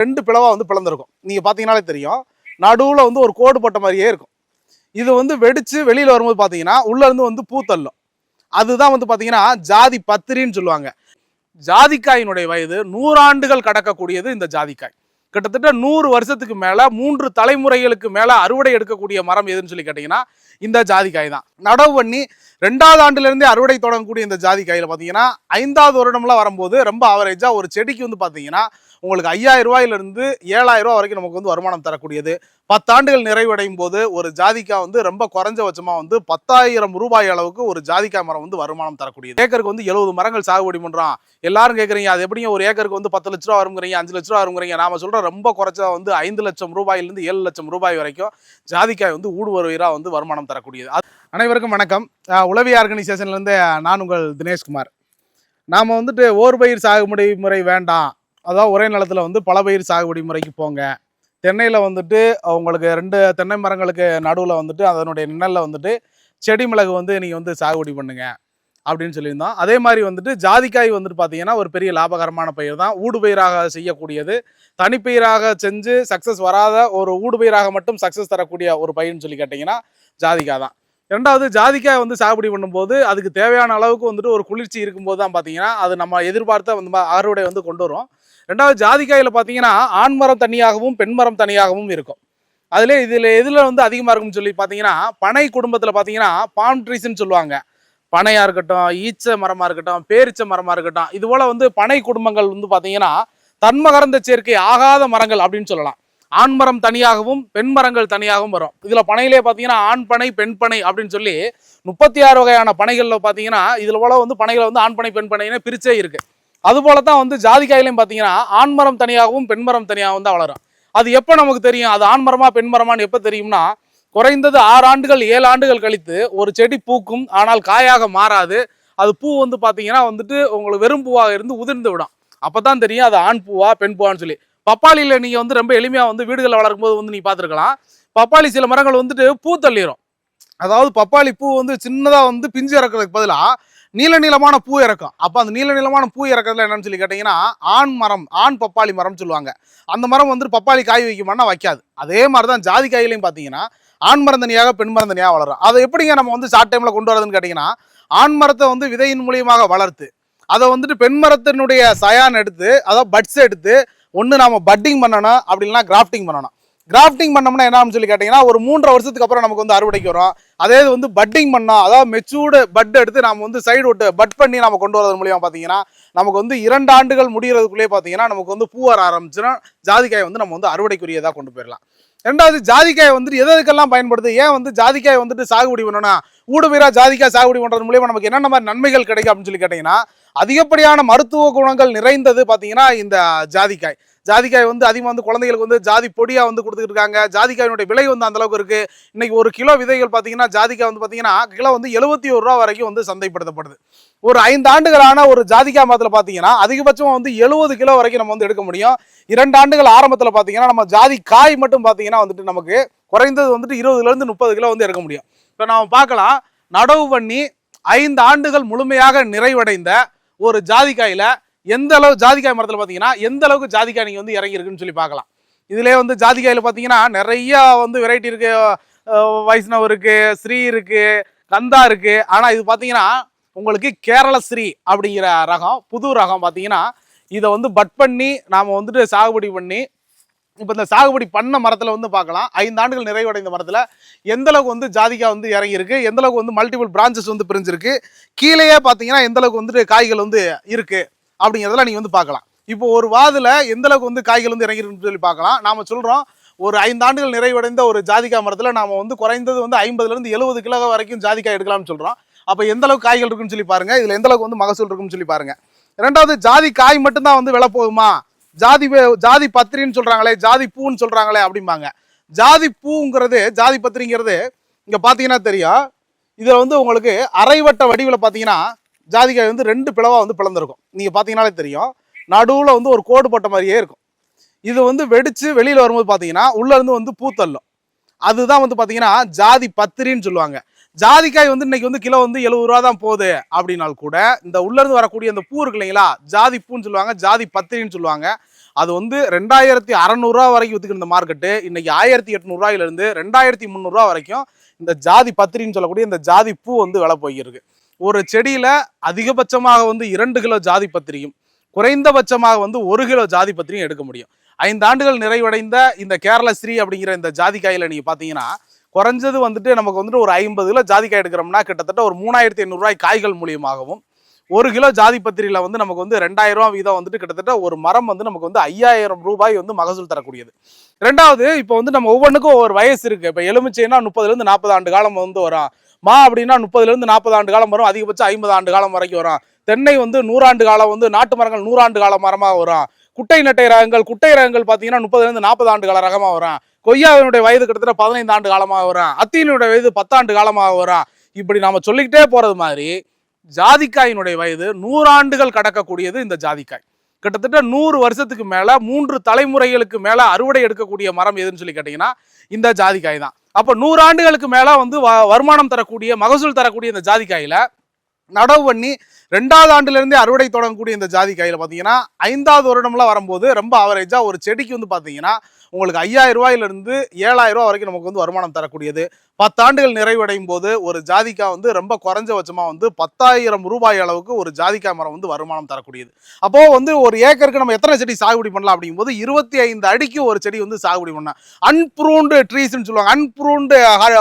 ரெண்டு பிளவாக வந்து பிளந்திருக்கும். நீங்கள் பார்த்தீங்கனாலே தெரியும். நடுவில் வந்து ஒரு கோடு போட்ட மாதிரியே இருக்கும். இது வந்து வெடித்து வெளியில் வரும்போது பார்த்தீங்கன்னா உள்ளேருந்து வந்து பூ தள்ளும். அதுதான் வந்து பார்த்தீங்கன்னா ஜாதி பத்திரின்னு சொல்லுவாங்க. ஜாதிக்காயினுடைய வயது நூறாண்டுகள் கடக்கக்கூடியது இந்த ஜாதிக்காய். கிட்டத்தட்ட நூறு வருஷத்துக்கு மேலே மூன்று தலைமுறைகளுக்கு மேலே அறுவடை எடுக்கக்கூடிய மரம் எதுன்னு சொல்லி கேட்டிங்கன்னா இந்த ஜாதிக்காய் தான். நடவு பண்ணி ரெண்டாவது ஆண்டுலேருந்தே அறுவடை தொடங்கக்கூடிய இந்த ஜாதிக்காயில் பார்த்தீங்கன்னா ஐந்தாவது வருடம்லாம் வரும்போது ரொம்ப அவரேஜாக ஒரு செடிக்கு வந்து பார்த்தீங்கன்னா உங்களுக்கு ஐயாயிரம் ரூபாயிலிருந்து ஏழாயிரம் ரூபா வரைக்கும் நமக்கு வந்து வருமானம் தரக்கூடியது. பத்தாண்டுகள் நிறைவடையும் போது ஒரு ஜாதிக்காய் வந்து ரொம்ப குறைஞ்சபட்சமாக வந்து பத்தாயிரம் ரூபாய் அளவுக்கு ஒரு ஜாதிக்காய் மரம் வந்து வருமானம் தரக்கூடியது. ஏக்கருக்கு வந்து எழுபது மரங்கள் சாகுபடி பண்ணுறான் எல்லாரும் கேட்குறீங்க அது எப்படிங்க ஒரு ஏக்கருக்கு வந்து பத்து லட்ச ரூபா வருங்கிறீங்க அஞ்சு லட்ச ரூபா வருங்கிறீங்க? நாம சொல்கிற ரொம்ப குறைச்சா வந்து ஐந்து லட்சம் ரூபாயிலிருந்து ஏழு லட்சம் ரூபாய் வரைக்கும் ஜாதிக்காய் வந்து ஊடுவருவீராக வந்து வருமானம் தரக்கூடியது. அனைவருக்கும் வணக்கம். உளவி ஆர்கனைசேஷன்ல நான் உங்கள் தினேஷ்குமார். நாம் வந்துட்டு ஓர் பயிர் சாகுபடி முறை வேண்டாம். அதாவது ஒரே நிலத்தில் வந்து பல பயிர் சாகுபடி முறைக்கு போங்க. தென்னையில் வந்துட்டு உங்களுக்கு ரெண்டு தென்னை மரங்களுக்கு நடுவில் வந்துட்டு அதனுடைய நிழலில் வந்துட்டு செடி மிளகு வந்து நீங்கள் வந்து சாகுபடி பண்ணுங்க அப்படின்னு சொல்லியிருந்தோம். அதே மாதிரி வந்துட்டு ஜாதிக்காய் வந்துட்டு பார்த்தீங்கன்னா ஒரு பெரிய லாபகரமான பயிர் தான். ஊடு பயிராக செய்யக்கூடியது. தனிப்பயிராக செஞ்சு சக்ஸஸ் வராத ஒரு ஊடு பயிராக மட்டும் சக்ஸஸ் தரக்கூடிய ஒரு பயிர்னு சொல்லி கேட்டிங்கன்னா ஜாதிக்காய் தான். ரெண்டாவது ஜாதிக்காய் வந்து சாகுபடி பண்ணும்போது அதுக்கு தேவையான அளவுக்கு வந்துட்டு ஒரு குளிர்ச்சி இருக்கும்போது தான் பார்த்தீங்கன்னா அது நம்ம எதிர்பார்த்த வந்து ம- அறுவடை வந்து கொண்டு வரும். ரெண்டாவது ஜாதிக்காயில் பார்த்தீங்கன்னா ஆண்மரம் தனியாகவும் பெண்மரம் தனியாகவும் இருக்கும். அதில் இதில் எதில் வந்து அதிகமாக இருக்கும்னு சொல்லி பார்த்தீங்கன்னா பனை குடும்பத்தில் பார்த்தீங்கன்னா பாம் ட்ரீஸ்ன்னு சொல்லுவாங்க. பனையாக இருக்கட்டும் ஈச்ச மரமாக இருக்கட்டும் பேரிச்ச மரமாக இருக்கட்டும் இது போல் வந்து பனை குடும்பங்கள் வந்து பார்த்தீங்கன்னா தன்மகரந்த சேர்க்கை ஆகாத மரங்கள் அப்படின்னு சொல்லலாம். ஆண் மரம் தனியாகவும் பெண் மரங்கள் தனியாகவும் வரும். இதில் பனையிலே பார்த்தீங்கன்னா ஆண் பனை பெண் பனை அப்படின்னு சொல்லி முப்பத்தி ஆறு வகையான பனைகளில் பார்த்தீங்கன்னா இதில் போல் வந்து பனைகளை வந்து ஆண் பனை பெண் பனைன்னு பிரிச்சே இருக்குது அதுபோல தான் வந்து ஜாதிக்காயிலையும் பார்த்தீங்கன்னா ஆண்மரம் தனியாகவும் பெண்மரம் தனியாகவும் தான் வளரும். அது எப்போ நமக்கு தெரியும்? அது ஆண்மரமா பெண்மரமான்னு எப்போ தெரியும்னா குறைந்தது ஆறு ஆண்டுகள் ஏழு ஆண்டுகள் கழித்து ஒரு செடி பூக்கும் ஆனால் காயாக மாறாது. அது பூ வந்து பார்த்தீங்கன்னா வந்துட்டு உங்களுக்கு வெறும் பூவாக இருந்து உதிர்ந்து விடும். அப்போ தான் தெரியும் அது ஆண் பூவா பெண் பூவான்னு சொல்லி. பப்பாளியில் நீங்கள் வந்து ரொம்ப எளிமையாக வந்து வீடுகளில் வளர்க்கும் போது வந்து நீ பார்த்துருக்கலாம். பப்பாளி சில மரங்கள் வந்துட்டு பூ தள்ளிடும் அதாவது பப்பாளி பூ வந்து சின்னதாக வந்து பிஞ்சு இறக்குறதுக்கு பதிலாக நீல நீளமான பூ இறக்கும். அப்போ அந்த நீல நீளமான பூ இறக்கிறதுல என்னன்னு சொல்லி கேட்டிங்கன்னா ஆண் மரம் ஆண் பப்பாளி மரம் சொல்லுவாங்க. அந்த மரம் வந்துட்டு பப்பாளி காய் வைக்குமானா வைக்காது. அதே மாதிரி தான் ஜாதி காயிலையும் பார்த்தீங்கன்னா ஆண் மரம் தனியாக பெண் மரம் தனியாக வளரும். அதை எப்படிங்க நம்ம வந்து ஷார்ட் டைமில் கொண்டு வரதுன்னு கேட்டிங்கன்னா ஆண் மரத்தை வந்து விதையின் மூலியமாக வளர்த்து அதை வந்துட்டு பெண் மரத்தினுடைய சயான் எடுத்து அதாவது பட்ஸ் எடுத்து ஒன்று நாம் பட்டிங் பண்ணணும் அப்படின்னா கிராஃப்டிங் பண்ணணும். கிராஃப்டிங் பண்ணோம்னா என்ன சொல்லி கேட்டிங்கன்னா ஒரு மூன்றரை வருஷத்துக்கு அப்புறம் நமக்கு வந்து அறுவடைக்கு வரும். அதே இது வந்து பட்டிங் பண்ணோம் அதாவது மெச்சூர்டு பட் எடுத்து நம்ம வந்து சைடு விட்டு பட் பண்ணி நம்ம கொண்டு வரது மூலியமாக பார்த்தீங்கன்னா நமக்கு வந்து இரண்டு ஆண்டுகள் முடிகிறதுக்குள்ளேயே பார்த்தீங்கன்னா நமக்கு வந்து பூ வர ஆரம்பிச்சுன்னா ஜாதிக்காய் வந்து நம்ம வந்து அறுவடைக்குரியதாக கொண்டு போயிடலாம். ரெண்டாவது ஜாதிக்காய் வந்துட்டு எது எதுக்கெல்லாம் பயன்படுது? ஏன் வந்து ஜாதிக்காய் வந்துட்டு சாகுபடி பண்ணணும்னா ஊடுபயிராக ஜாதிக்காய் சாகுபடி பண்ணுறது மூலியமாக நமக்கு என்னென்ன மாதிரி நன்மைகள் கிடைக்கும் அப்படின்னு சொல்லி கேட்டிங்கன்னா அதிகப்படியான மருத்துவ குணங்கள் நிறைந்தது பார்த்தீங்கன்னா இந்த ஜாதிக்காய். ஜாதிக்காய் வந்து அதிகமாக வந்து குழந்தைகளுக்கு வந்து ஜாதி பொடியாக வந்து கொடுத்துட்டு இருக்காங்க. ஜாதிக்காயினுடைய விலை வந்து அந்த அளவுக்கு இன்றைக்கி ஒரு கிலோ விதைகள் பார்த்தீங்கன்னா ஜாதிக்காய் வந்து பார்த்தீங்கன்னா கிலோ வந்து எழுபத்தி ஒரு ரூபா வரைக்கும் வந்து சந்தைப்படுத்தப்படுது. ஒரு ஐந்து ஆண்டுகளான ஒரு ஜாதிக்காய் மரத்தில் பார்த்தீங்கன்னா அதிகபட்சமாக வந்து எழுபது கிலோ வரைக்கும் நம்ம வந்து எடுக்க முடியும். இரண்டு ஆண்டுகள் ஆரம்பத்தில் பார்த்தீங்கன்னா நம்ம ஜாதி காய் மட்டும் பார்த்தீங்கன்னா வந்துட்டு நமக்கு குறைந்தது வந்துட்டு இருபதுலேருந்து முப்பது கிலோ வந்து எடுக்க முடியும். இப்போ நாம் பார்க்கலாம். நடவு பண்ணி ஐந்து ஆண்டுகள் முழுமையாக நிறைவடைந்த ஒரு ஜாதிக்காயில் எந்த அளவு ஜாதிக்காய் மரத்தில் பார்த்தீங்கன்னா எந்த அளவுக்கு ஜாதிக்காய் நீங்கள் வந்து இறங்கியிருக்குன்னு சொல்லி பார்க்கலாம். இதிலே வந்து ஜாதிக்காயில் பார்த்தீங்கன்னா நிறையா வந்து வெரைட்டி இருக்குது வைஷ்ணவ் இருக்குது ஸ்ரீ இருக்குது கந்தா இருக்கு. ஆனால் இது பார்த்தீங்கன்னா உங்களுக்கு கேரள ஸ்ரீ அப்படிங்கிற ரகம் புது ரகம் பார்த்தீங்கன்னா இதை வந்து பட் பண்ணி நாம் வந்துட்டு சாகுபடி பண்ணி இப்போ இந்த சாகுபடி பண்ண மரத்தில் வந்து பார்க்கலாம். ஐந்து ஆண்டுகள் நிறைவடைந்த மரத்தில் எந்த அளவுக்கு வந்து ஜாதிக்காய் வந்து இறங்கியிருக்கு எந்தளவுக்கு வந்து மல்டிபிள் பிரான்ச்சஸ் வந்து பிரிஞ்சிருக்கு கீழேயே பார்த்தீங்கன்னா எந்தளவுக்கு வந்துட்டு காய்கள் வந்து இருக்குது அப்படிங்கிறதெல்லாம் நீங்கள் வந்து பார்க்கலாம். இப்போ ஒரு வாதில் எந்த அளவுக்கு வந்து காய்கள் வந்து இறங்கிருக்குன்னு சொல்லி பார்க்கலாம். நாம் சொல்கிறோம் ஒரு ஐந்து ஆண்டுகள் நிறைவடைந்த ஒரு ஜாதிக்காய் மரத்தில் நாம் வந்து குறைந்தது வந்து ஐம்பதுலேருந்து எழுபது கிலோ வரைக்கும் ஜாதிக்காய் எடுக்கலாம்னு சொல்கிறோம் அப்போ எந்த அளவுக்கு காய்கள் இருக்குன்னு சொல்லி பாருங்கள் இதில் எந்த அளவுக்கு வந்து மகசூல் இருக்குன்னு சொல்லி பாருங்கள் ரெண்டாவது ஜாதி காய் மட்டும்தான் வந்து விலை போகுமா? ஜாதி ஜாதி பத்திரின்னு சொல்கிறாங்களே ஜாதி பூன்னு சொல்கிறாங்களே அப்படிம்பாங்க. ஜாதி பூங்கிறது ஜாதி பத்திரிங்கிறது இங்கே பார்த்தீங்கன்னா தெரியும். இதில் வந்து உங்களுக்கு அரைவட்ட வடிவில் பார்த்தீங்கன்னா ஜாதிக்காய் வந்து ரெண்டு பிளவாக வந்து பிளந்திருக்கும். நீங்கள் பார்த்தீங்கனாலே தெரியும். நடுவில் வந்து ஒரு கோடு போட்ட மாதிரியே இருக்கும். இது வந்து வெடித்து வெளியில் வரும்போது பார்த்தீங்கன்னா உள்ளேருந்து வந்து பூ தள்ளும். அதுதான் வந்து பார்த்தீங்கன்னா ஜாதி பத்திரின்னு சொல்லுவாங்க. ஜாதிக்காய் வந்து இன்னைக்கு வந்து கிலோ வந்து எழுபது ரூபா தான் போகுது அப்படின்னால் கூட இந்த உள்ளேருந்து வரக்கூடிய அந்த பூ இருக்கு இல்லைங்களா ஜாதி பூன்னு சொல்லுவாங்க ஜாதி பத்திரின்னு சொல்லுவாங்க. அது வந்து ரெண்டாயிரத்தி அறநூறுவா வரைக்கும் வித்துக்கிற இந்த மார்க்கெட்டு இன்னைக்கு ஆயிரத்தி எட்நூறுவாயிலிருந்து ரெண்டாயிரத்தி முந்நூறுரூவா வரைக்கும் இந்த ஜாதி பத்திரின்னு சொல்லக்கூடிய இந்த ஜாதி பூ வந்து விலை போயிருக்கு. ஒரு செடியில் அதிகபட்சமாக வந்து இரண்டு கிலோ ஜாதி பத்திரியும் குறைந்தபட்சமாக வந்து ஒரு கிலோ ஜாதி பத்திரியும் எடுக்க முடியும். ஐந்து ஆண்டுகள் நிறைவடைந்த இந்த கேரளஸ்ரீ அப்படிங்கிற இந்த ஜாதிக்காயில் நீங்கள் பார்த்தீங்கன்னா குறைஞ்சது வந்துட்டு நமக்கு வந்துட்டு ஒரு ஐம்பது கிலோ ஜாதிக்காய் எடுக்கிறோம்னா கிட்டத்தட்ட ஒரு மூணாயிரத்தி ஐநூறுரூவாய் காய்கள் மூலியமாகவும் ஒரு கிலோ ஜாதி பத்திரியில் வந்து நமக்கு வந்து ரெண்டாயிரம் வீதம் வந்துட்டு கிட்டத்தட்ட ஒரு மரம் வந்து நமக்கு வந்து ஐயாயிரம் ரூபாய் வந்து மகசூல் தரக்கூடியது. ரெண்டாவது இப்போ வந்து நம்ம ஒவ்வொன்றுக்கும் ஒவ்வொரு வயசு இருக்குது இப்போ எலுமிச்சைன்னா முப்பதுலேருந்து நாற்பது ஆண்டு காலம் வந்து வரும். மா அப்படின்னா முப்பதுலேருந்து நாற்பது ஆண்டு காலம் வரும் அதிகபட்சம் ஐம்பது ஆண்டு காலம் வரைக்கும் வரும். தென்னை வந்து நூறாண்டு காலம் வந்து நாட்டு மரங்கள் நூறாண்டு கால மரமாக வரும். குட்டை நட்டை ரகங்கள் குட்டை ரகங்கள் பார்த்தீங்கன்னா முப்பதுலேருந்து நாற்பது ஆண்டு கால ரகமாக வரும். கொய்யாவினுடைய வயது கிட்டத்தட்ட பதினைந்து ஆண்டு காலமாக வரும். அத்தியினுடைய வயது பத்தாண்டு காலமாக வரும். இப்படி நாம் சொல்லிக்கிட்டே போகிறது மாதிரி ஜாதிக்காயினுடைய வயது நூறாண்டுகள் கடக்கக்கூடியது இந்த ஜாதிக்காய். கிட்டத்தட்ட நூறு வருஷத்துக்கு மேலே மூன்று தலைமுறைகளுக்கு மேலே அறுவடை எடுக்கக்கூடிய மரம் எதுன்னு சொல்லி கேட்டிங்கன்னா இந்த ஜாதிக்காய் தான். அப்போ நூறாண்டுகளுக்கு மேலே வந்து வ- வருமானம் தரக்கூடிய மகசூல் தரக்கூடிய இந்த ஜாதிக்காயில் நடவு பண்ணி ரெண்டாவது ஆண்டுலேருந்தே அறுவடை தொடங்கக்கூடிய இந்த ஜாதிக்காயில் பார்த்தீங்கன்னா ஐந்தாவது வருடம்லாம் வரும்போது ரொம்ப அவரேஜாக ஒரு செடிக்கு வந்து பார்த்தீங்கன்னா உங்களுக்கு ஐயாயிரம் ரூபாயிலிருந்து ஏழாயிரம் ரூபா வரைக்கும் நமக்கு வந்து வருமானம் தரக்கூடியது. பத்தாண்டுகள் நிறைவடையும் போது ஒரு ஜாதிக்கா வந்து ரொம்ப குறைஞ்சபட்சமாக வந்து பத்தாயிரம் ரூபாய் அளவுக்கு ஒரு ஜாதிக்காய் மரம் வந்து வருமானம் தரக்கூடியது. அப்போ வந்து ஒரு ஏக்கருக்கு நம்ம எத்தனை செடி சாகுபடி பண்ணலாம் அப்படிங்கும்போது இருபத்தி ஐந்து அடிக்கு ஒரு செடி வந்து சாகுபடி பண்ணலாம். அன்ப்ரூண்டு ட்ரீஸ்னு சொல்லுவாங்க. அன்ப்ரூன்டு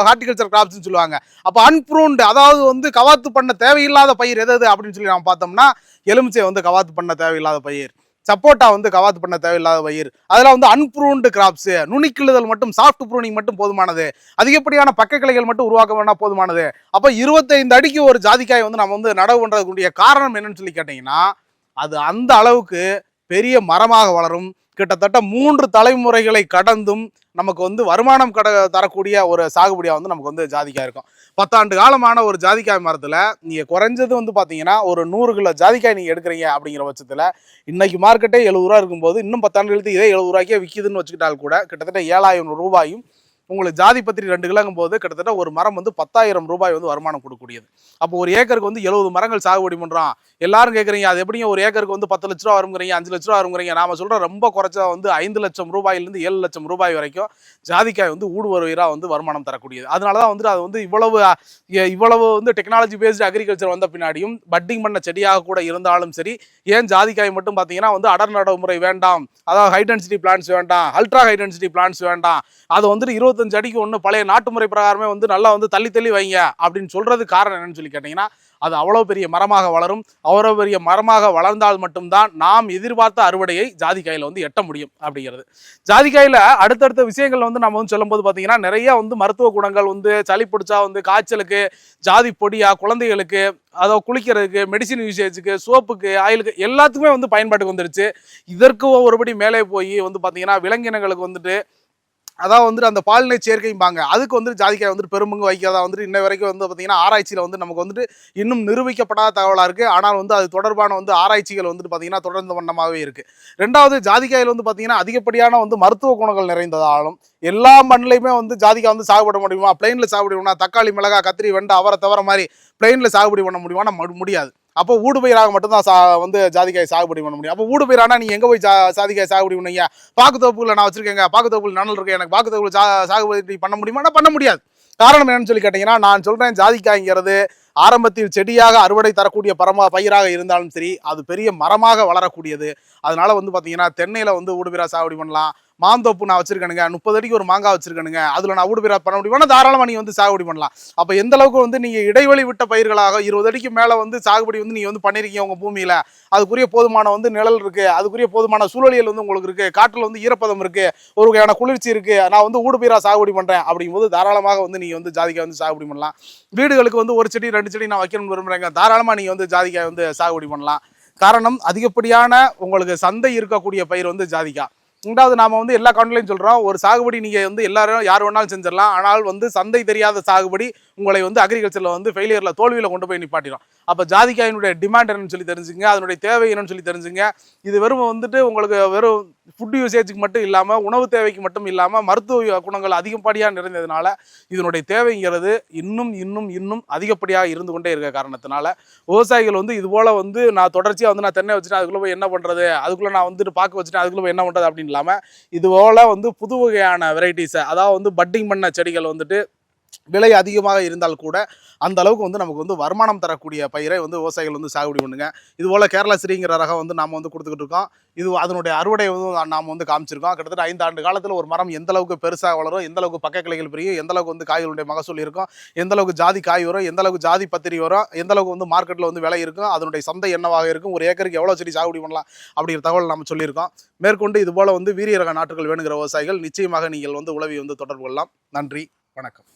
ஹார்டிகல்ச்சர் கிராப்ஸ்னு சொல்லுவாங்க. அப்போ அன்ப்ரூண்டு அதாவது வந்து கவாத்து பண்ண தேவையில்லாத பயிர் எது எது அப்படின்னு சொல்லி நம்ம பார்த்தோம்னா எலுமிச்சை வந்து கவாத்து பண்ண தேவையில்லாத பயிர். சப்போட்டா வந்து கவாத்து பண்ண தேவையில்லாத பயிர் அதெல்லாம் வந்து அன்ப்ரூன்டு கிராப்ஸ் நுனிக்கிழுதல் மட்டும் சாஃப்ட் ப்ரூனிங் மட்டும் போதுமானது. அதிகப்படியான பக்க கிளைகள் மட்டும் உருவாக்க வேணா போதுமானது. அப்போ இருபத்தைந்து அடிக்கு ஒரு ஜாதிக்காய் வந்து நம்ம வந்து நடவு பண்ணுறதுக்குரிய காரணம் என்னன்னு சொல்லி கேட்டீங்கன்னா அது அந்த அளவுக்கு பெரிய மரமாக வளரும். கிட்டத்தட்ட மூன்று தலைமுறைகளை கடந்தும் நமக்கு வந்து வருமானம் கட தரக்கூடிய ஒரு சாகுபடியாக வந்து நமக்கு வந்து ஜாதிக்காய் இருக்கும். பத்தாண்டு காலமான ஒரு ஜாதிக்காய் மரத்தில் நீங்கள் குறைஞ்சது வந்து பார்த்தீங்கன்னா ஒரு நூறு கிலோ ஜாதிக்காய் நீங்கள் எடுக்கிறீங்க அப்படிங்கிற பட்சத்தில் இன்றைக்கி மார்க்கெட்டே எழுபது ரூபா இருக்கும்போது இன்னும் பத்தாண்டு கழித்து இதே எழுபது ரூபாய்க்கே விற்கிதுன்னு வச்சுக்கிட்டால் கூட கிட்டத்தட்ட ஏழாயிரம் ரூபாயும் உங்களுக்கு ஜாதி பத்திரி ரெண்டு கிலோங்கும் போது கிட்டத்தட்ட ஒரு மரம் வந்து பத்தாயிரம் ரூபாய் வந்து வருமானம் கொடுக்கக்கூடியது. அப்போ ஒரு ஏக்கருக்கு வந்து எழுபது மரங்கள் சாகுபடி பண்ணுறோம் எல்லாரும் கேட்குறீங்க அது எப்படிங்க ஒரு ஏக்கருக்கு வந்து பத்து லட்ச ரூபா வருங்கிறீங்க அஞ்சு லட்ச ரூபா வருங்கிறீங்க? நாம சொல்ற ரொம்ப குறைச்சா வந்து ஐந்து லட்சம் ரூபாயிலிருந்து ஏழு லட்சம் ரூபாய் வரைக்கும் ஜாதிக்காய் வந்து ஊடுருவீராக வந்து வருமானம் தரக்கூடியது. அதனால தான் வந்துட்டு அது வந்து இவ்வளவு இவ்வளவு வந்து டெக்னாலஜி பேஸ்டு அக்ரிகல்ச்சர் வந்த பின்னாடியும் பட்டிங் பண்ண செடியாக கூட இருந்தாலும் சரி ஏன் ஜாதிக்காய் மட்டும் பார்த்தீங்கன்னா வந்து அடர் நடவு முறை வேண்டாம். அதாவது ஹை டென்சிட்டி பிளான்ஸ் வேண்டாம். அல்ட்ரா ஹை டென்சிட்டி பிளான்ஸ் வேண்டாம். அது வந்துட்டு இருபத்தி இருபத்தஞ்சு அடிக்கு ஒன்று பழைய நாட்டு முறை பிரகாரமே வந்து நல்லா வந்து தள்ளி தள்ளி வைங்க அப்படின்னு சொல்கிறது காரணம் என்னன்னு சொல்லி கேட்டிங்கன்னா அது அவ்வளோ பெரிய மரமாக வளரும். அவ்வளோ பெரிய மரமாக வளர்ந்தால் மட்டும்தான் நாம் எதிர்பார்த்த அறுவடையை ஜாதிக்காயில் வந்து எட்ட முடியும் அப்படிங்கிறது. ஜாதிக்காயில் அடுத்தடுத்த விஷயங்கள் வந்து நம்ம வந்து சொல்லும்போது பார்த்தீங்கன்னா நிறைய வந்து மருத்துவ குணங்கள் வந்து சளி பிடிச்சா வந்து காய்ச்சலுக்கு ஜாதி பொடியா குழந்தைகளுக்கு அதோ குளிக்கிறதுக்கு மெடிசின் யூசேஜுக்கு சோப்புக்கு ஆயிலுக்கு எல்லாத்துக்குமே வந்து பயன்பாட்டுக்கு வந்துருச்சு. இதற்கு ஒருபடி மேலே போய் வந்து பார்த்தீங்கன்னா விலங்கினங்களுக்கு வந்துட்டு அதான் வந்துட்டு அந்த பாலினை சேர்க்கைம்பாங்க. அதுக்கு வந்து ஜாதிக்காய் வந்துட்டு பெரும்பங்கு வைக்கிறதா வந்துட்டு இன்ன வரைக்கும் வந்து பார்த்தீங்கன்னா ஆராய்ச்சியில் வந்து நமக்கு வந்துட்டு இன்னும் நிரூபிக்கப்படாத தகவலாக இருக்குது ஆனால் வந்து அது தொடர்பான வந்து ஆராய்ச்சிகள் வந்துட்டு பார்த்தீங்கன்னா தொடர்ந்த வண்ணமாகவே இருக்குது ரெண்டாவது ஜாதிக்காயில் வந்து பார்த்தீங்கன்னா அதிகப்படியான வந்து மருத்துவ குணங்கள் நிறைந்ததாலும் எல்லா மண்ணிலையுமே வந்து ஜாதிக்காய் வந்து சாகுபட முடியுமா? பிளெயினில் சாகுபடி பண்ணா தக்காளி மிளகாய் கத்திரி வெண்டை அவரை தவிர மாதிரி பிளெயினில் சாகுபடி பண்ண முடியுமானா முடியாது. அப்போ ஊடு பயிராக மட்டும்தான் சா வந்து ஜாதிக்காய் சாகுபடி பண்ண முடியும். அப்போ ஊடு பயிரானா நீ எங்கே போய் ஜா ஜாதிக்காய் சாகுபடி பண்ணீங்க பாக்கு தோப்புல நான் வச்சிருக்கேங்க. பாக்கு தோப்புல நனல் இருக்கு. எனக்கு பாக்கு சா சாகுபடி பண்ண முடியுமானா பண்ண முடியாது. காரணம் என்னன்னு சொல்லி கேட்டிங்கன்னா நான் சொல்றேன் ஜாதிக்காய்ங்கிறது ஆரம்பத்தில் செடியாக அறுவடை தரக்கூடிய பரமா பயிராக இருந்தாலும் சரி அது பெரிய மரமாக வளரக்கூடியது. அதனால வந்து பார்த்தீங்கன்னா தென்னையில் வந்து ஊடுபிரா சாகுபடி பண்ணலாம். மாந்தோப்பு நான் வச்சிருக்கேனுங்க. முப்பது அடிக்கு ஒரு மாங்காய் வச்சிருக்கேனுங்க. அதில் நான் ஊடுபிரா பண்ண முடியும்? தாராளமாக நீங்கள் வந்து சாகுபடி பண்ணலாம். அப்போ எந்த அளவுக்கு வந்து நீங்கள் இடைவெளி விட்ட பயிர்களாக இருபது அடிக்கு மேலே வந்து சாகுபடி வந்து நீங்கள் வந்து பண்ணியிருக்கீங்க உங்கள் பூமியில்? அதுக்குரிய போதுமான வந்து நிழல் இருக்குது அதுக்குரிய போதுமான சூழலியல் வந்து உங்களுக்கு இருக்குது காட்டில் வந்து ஈரப்பதம் இருக்குது ஒரு வகையான குளிர்ச்சி இருக்குது நான் வந்து ஊடுபயிரா சாகுபடி பண்ணுறேன் அப்படிங்கும்போது தாராளமாக வந்து நீங்கள் வந்து ஜாதிக்காய் வந்து சாகுபடி பண்ணலாம். வீடுகளுக்கு வந்து ஒரு செடி ரெண்டு செடி நான் வைக்கணும்னு விரும்புகிறேங்க தாராளமா நீங்கள் வந்து ஜாதிக்காய் வந்து சாகுபடி பண்ணலாம். காரணம் அதிகப்படியான உங்களுக்கு சந்தை இருக்கக்கூடிய பயிர் வந்து ஜாதிக்காய் ரெண்டாவது நாம வந்து எல்லா கவுண்ட்லையும் சொல்றோம். ஒரு சாகுபடி நீங்க வந்து எல்லாரும் யார் வேணாலும் செஞ்சிடலாம். ஆனால் வந்து சந்தை தெரியாத சாகுபடி உங்களை வந்து அக்ரிகல்ச்சரில் வந்து ஃபெயிலியரில் தோல்வியில் கொண்டு போய் நிப்பாட்டிடும். அப்போ ஜாதிக்காயினுடைய டிமாண்ட் என்னன்னு சொல்லி தெரிஞ்சுங்க அதனுடைய தேவை என்னன்னு சொல்லி தெரிஞ்சுங்க. இது வெறும் வந்துட்டு உங்களுக்கு வெறும் ஃபுட் யூசேஜுக்கு மட்டும் இல்லாமல் உணவு தேவைக்கு மட்டும் இல்லாமல் மருத்துவ குணங்கள் அதிகப்படியாக நிறைந்ததுனால இதனுடைய தேவைங்கிறது இன்னும் இன்னும் இன்னும் அதிகப்படியாக இருந்து கொண்டே இருக்க காரணத்தினால விவசாயிகள் வந்து இது போல் வந்து நான் தொடர்ச்சியாக வந்து நான் தென்னை வச்சுட்டேன் அதுக்குள்ளே போய் என்ன பண்ணுறது அதுக்குள்ளே நான் வந்துட்டு பார்க்க வச்சுட்டேன் அதுக்குள்ளே போய் என்ன பண்ணுறது அப்படின்னு இல்லாமல் இது போல் வந்து புது வகையான வெரைட்டிஸை அதாவது வந்து பட்டிங் பண்ண செடிகள் வந்துட்டு விலை அதிகமாக இருந்தால் கூட அந்த அளவுக்கு வந்து நமக்கு வந்து வருமானம் தரக்கூடிய பயிரை வந்து விவசாயிகள் வந்து சாகுபடி பண்ணுங்க. இதுபோல் கேரளா ஸ்ரீங்கிற ரகம் வந்து நாம் வந்து கொடுத்துக்கிட்டு இருக்கோம். இது அதனுடைய அறுவடை வந்து நாம் வந்து காமிச்சிருக்கோம். கிட்டத்தட்ட ஐந்து ஆண்டு காலத்தில் ஒரு மரம் எந்த அளவுக்கு பெருசாக வளரும் எந்த அளவுக்கு பக்க கிளைகள் பிரியும் எந்த அளவுக்கு வந்து காய்களுடைய மகசூல் இருக்கும் எந்த அளவுக்கு ஜாதி காய் வரும் எந்த அளவுக்கு ஜாதி பத்திரி வரும் எந்த அளவுக்கு வந்து மார்க்கெட்டில் வந்து விலை இருக்கும் அதனுடைய சந்தை என்னவாக இருக்கும் ஒரு ஏக்கருக்கு எவ்வளோ செடி சாகுபடி பண்ணலாம் அப்படிங்கிற தகவல் நம்ம சொல்லியிருக்கோம். மேற்கொண்டு இதுபோல் வந்து வீரிய ரக நாற்றுகள் வேணுங்கிற விவசாயிகள் நிச்சயமாக நீங்கள் வந்து உளவி வந்து தொடர்பு கொள்ளலாம். நன்றி வணக்கம்.